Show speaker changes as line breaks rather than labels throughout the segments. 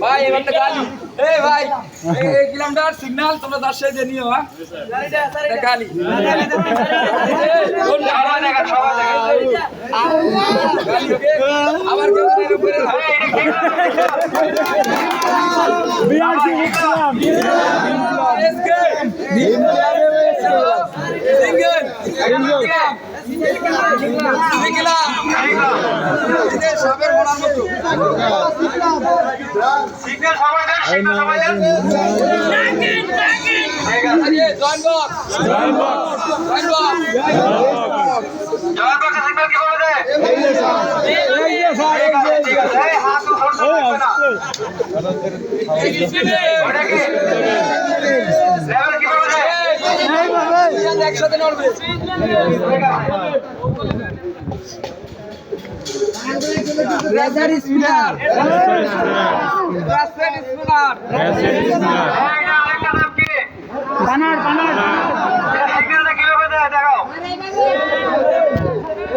ভাই এবার তো গালি এই ভাই এই- কিলোমিটার সিগন্যাল তোমরা তার সাথে নিও হ্যাঁ গালি? আবার একসাথে নড়বে। রেজার স্পিনার রাসেল স্পিনার
নাম কি বানার বানার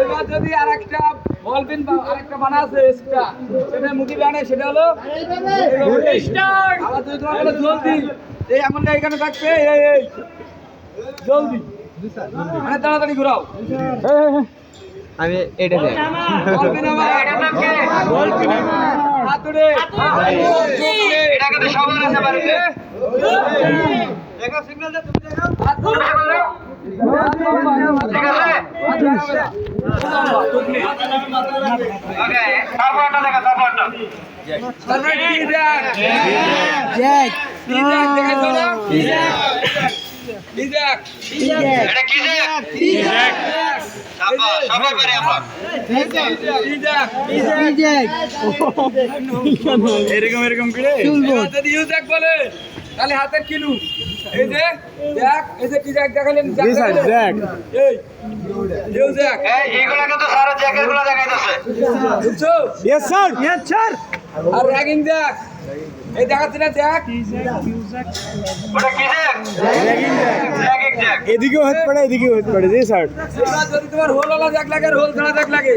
এবার যদি আরেকটা বলবেন বা আরেকটা বানা আছে এক্সট্রা সেটা মুখি বানে সেটা হলো স্টার্ট আবার যদি তোমার জলদি। এই এমনটা এখানে থাকবে? এই জলদি। মানে তাড়াতাড়ি ঘুরাও।
আমি এটা
হাতুড়ে
এটা
কি
এরকম এরকম করে
যদি ইউ দেখ বলে তাহলে হাতের কিলু। এই যে দেখ এই যে কি দেখ দেখালেন
দেখ।
এই ইউ দেখ।
এই এইগুলা কিন্তু সারা জ্যাকেটগুলো
বুঝছ?
ইয়েস স্যার ইয়েস স্যার
আর র্যাগিং দেখ। এই দেখাচ্ছি না দেখ।
কি
এদিকেও হতে পারে এদিকেও হতে পারে জি স্যার।
যদি তোমার হোল দেখ লাগে আর হোল ছাড়া দেখ লাগে।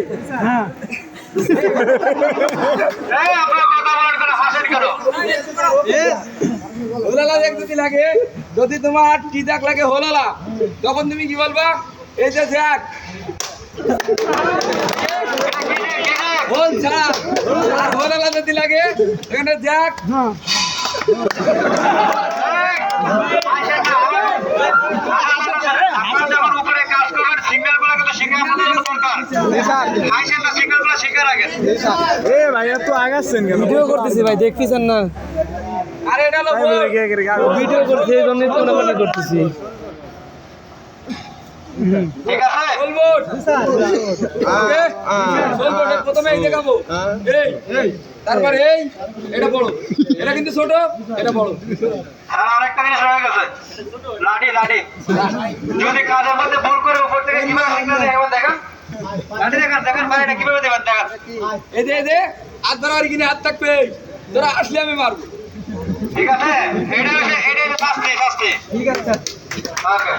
এই আপনারা কথা বলার করে হাসেন কেন?
হোলালা দেখ যদি লাগে যদি তোমার টি দেখ লাগে হোলালা তখন তুমি কি বলবা? এই যে দেখ। যদি লাগে এখানে
কেন
ভিডিও করতেছি ভাই দেখতেছেন না করতেছি
ঠিক আছে?
ওকে বলব প্রথমে এই দেখাবো। এই এই তারপর এই এটা বড়। এটা কিন্তু ছোট এটা বড়।
আর আরেকটা জিনিস হয়ে গেছে। লাঠি লাঠি যদি কাজের মধ্যে ভুল করে উপর থেকে কীভাবে সিগন্যাল দেখেন। লাঠি দেখান দেখেন ভাই এটা কীভাবে দেবেন দেখেন।
এই এই যে হাত ধরার কিনে হাত থাকবে। তোরা আসলে আমি মারবো।
ঠিক আছে? এটা এটা হচ্ছে শাস্তি শাস্তি ঠিক আছে। ওকে